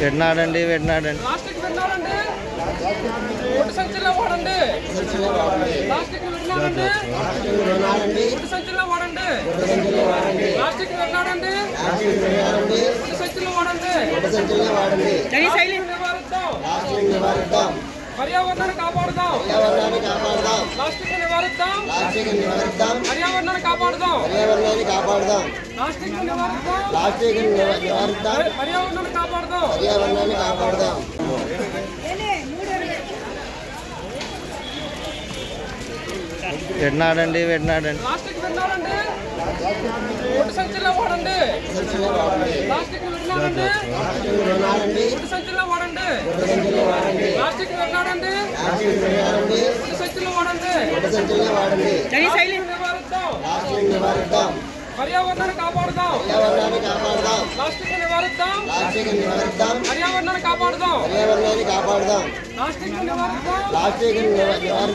విన్నాడండి విన్నాడండి plastic విన్నారండి ఒట్టి సంచిలో వాడండి ప్లాస్టిక్ విన్నారండి ఒట్టి సంచిలో వాడండి ప్లాస్టిక్ విన్నారండి ఒట్టి సంచిలో వాడండి ప్లాస్టిక్ నివారిద్దాం పర్యావరణాన్ని కాపాడుదాం ప్లాస్టిక్ నివారిద్దాం పర్యావరణాన్ని కాపాడుదాం. పర్యావరణాన్ని కాపాడుదాం. ప్లాస్టిక్ నివారిద్దాం. ప్లాస్టిక్ నివారిద్దాం. పర్యావరణాన్ని కాపాడుదాం. పర్యావరణాన్ని కాపాడుదాం. ప్లాస్టిక్ సంచిలో వాడండి. ప్లాస్టిక్ వాడండి సంచులనే వాడండి ప్లాస్టిక్ నివారిద్దాం పర్యావరణాన్ని కాపాడుదాం పర్యావరణాన్ని కాపాడుదాం ప్లాస్టిక్ నివారిద్దాం. ప్లాస్టిక్ నివారిద్దాం. పర్యావరణాన్ని కాపాడుదాం పర్యావరణాన్ని కాపాడుదాం ప్లాస్టిక్ నివారిద్దాం. ప్లాస్టిక్ నివారిద్దాం.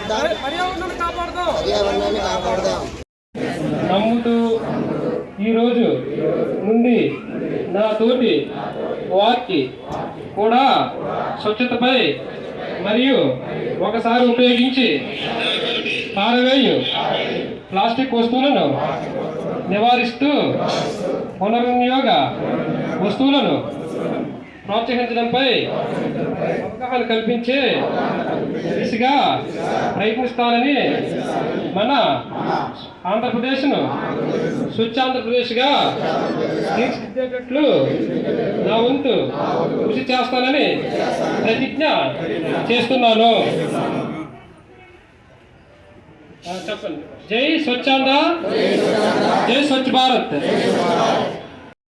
పర్యావరణాన్ని కాపాడుదాం పర్యావరణాన్ని కాపాడుదాం నమ్ముతూ ఈరోజు నుండి నా తోటి వారికి కూడా స్వచ్ఛతపై మరియు ఒకసారి ఉపయోగించి పారవేయు. ప్లాస్టిక్ వస్తువులను నివారిస్తూ పునర్వినియోగ వస్తువులను ప్రోత్సహించడంపై అవగాహన కల్పించే దిశగా ప్రయత్నిస్తానని మన ఆంధ్రప్రదేశ్ను స్వచ్ఛ ఆంధ్రప్రదేశ్గా తీర్చిదిద్దేటట్లు నా వంతు కృషి చేస్తానని ప్రతిజ్ఞ చేస్తున్నాను. చెప్పండి. జై స్వచ్ఛాంధ్ర. జై స్వచ్ఛ భారత్.